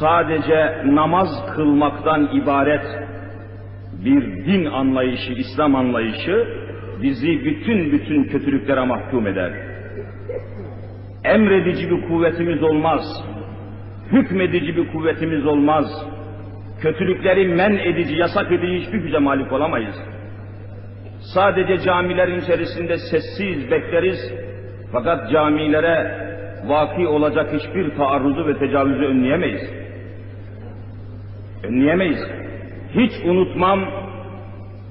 sadece namaz kılmaktan ibaret bir din anlayışı, İslam anlayışı bizi bütün bütün kötülüklere mahkum eder. Emredici bir kuvvetimiz olmaz. Hükmedici bir kuvvetimiz olmaz. Kötülükleri men edici, yasak edici hiçbir güce malik olamayız. Sadece camilerin içerisinde sessiz bekleriz. Fakat camilere vaki olacak hiçbir taarruzu ve tecavüzü önleyemeyiz. Önleyemeyiz. Hiç unutmam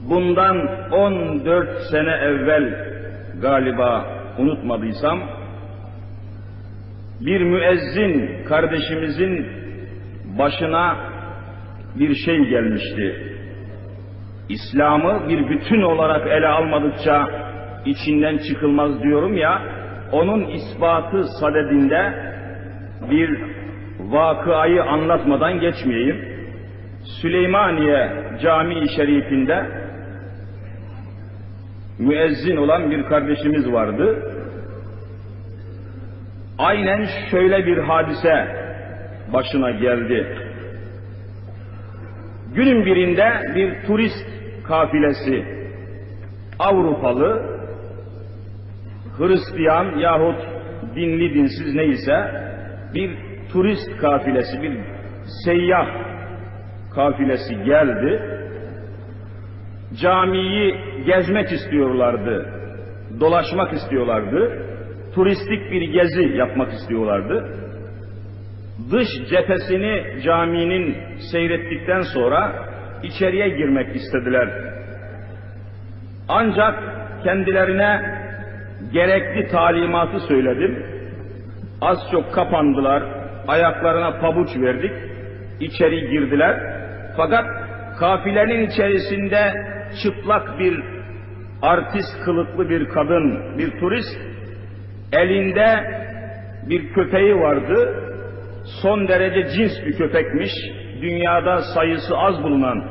bundan 14 sene evvel galiba unutmadıysam bir müezzin kardeşimizin başına bir şey gelmişti. İslam'ı bir bütün olarak ele almadıkça içinden çıkılmaz diyorum ya, onun ispatı sadedinde bir vakıayı anlatmadan geçmeyeyim. Süleymaniye Camii Şerifinde müezzin olan bir kardeşimiz vardı. Aynen şöyle bir hadise başına geldi. Günün birinde bir turist kafilesi Avrupalı Hristiyan yahut dinli dinsiz neyse bir turist kafilesi, bir seyyah kafilesi geldi. Camiyi gezmek istiyorlardı, dolaşmak istiyorlardı, turistik bir gezi yapmak istiyorlardı. Dış cephesini caminin seyrettikten sonra içeriye girmek istediler. Ancak kendilerine gerekli talimatı söyledim. Az çok kapandılar, ayaklarına pabuç verdik, içeri girdiler. Fakat kafilenin içerisinde çıplak bir artist kılıklı bir kadın, bir turist, elinde bir köpeği vardı, son derece cins bir köpekmiş, dünyada sayısı az bulunan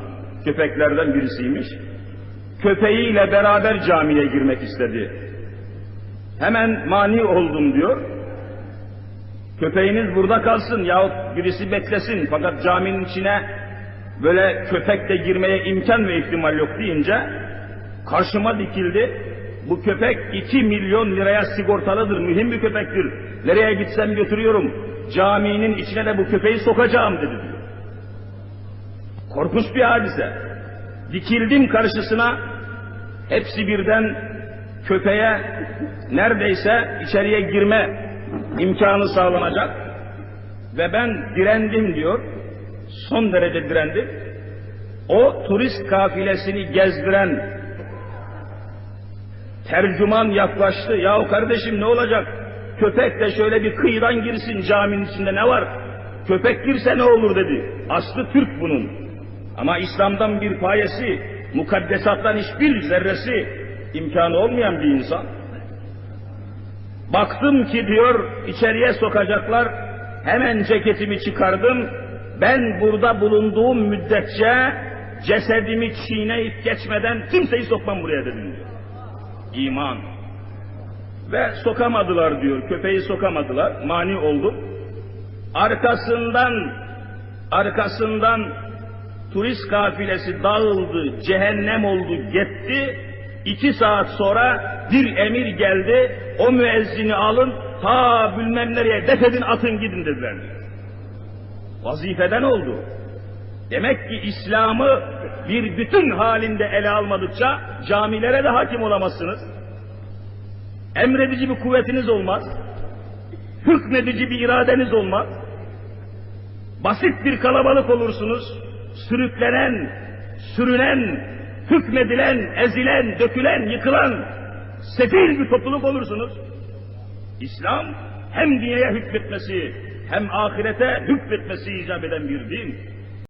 köpeklerden birisiymiş. Köpeğiyle beraber camiye girmek istedi. Hemen mani oldum diyor. Köpeğiniz burada kalsın yahut birisi beklesin fakat caminin içine böyle köpekle girmeye imkan ve ihtimal yok deyince karşıma dikildi. Bu köpek iki milyon liraya sigortalıdır, mühim bir köpektir. Nereye gitsem götürüyorum. Caminin içine de bu köpeği sokacağım dedi diyor. Korkunç bir hadise. Dikildim karşısına, hepsi birden köpeğe neredeyse içeriye girme imkanı sağlanacak ve ben direndim diyor. Son derece direndim. O turist kafilesini gezdiren tercüman yaklaştı. Yahu kardeşim ne olacak? Köpek de şöyle bir kıyıdan girsin caminin içinde ne var? Köpek girse ne olur dedi. Aslı Türk bunun. Ama İslam'dan bir payesi, mukaddesattan hiçbir zerresi imkanı olmayan bir insan. Baktım ki diyor içeriye sokacaklar, hemen ceketimi çıkardım. Ben burada bulunduğum müddetçe cesedimi çiğneyip geçmeden kimseyi sokmam buraya dedim diyor. İman. Ve sokamadılar diyor, köpeği sokamadılar, mani oldum. Arkasından, arkasından turist kafilesi dağıldı, cehennem oldu, gitti. İki saat sonra bir emir geldi, o müezzini alın, ta bilmem nereye defedin atın gidin dediler. Vazifeden oldu. Demek ki İslam'ı bir bütün halinde ele almadıkça camilere de hakim olamazsınız. Emredici bir kuvvetiniz olmaz. Hükmedici bir iradeniz olmaz. Basit bir kalabalık olursunuz. Sürüklenen, sürünen, hükmedilen, ezilen, dökülen, yıkılan sefil bir topluluk olursunuz. İslam hem dünyaya hükmetmesi hem ahirete hükmetmesi icap eden bir din.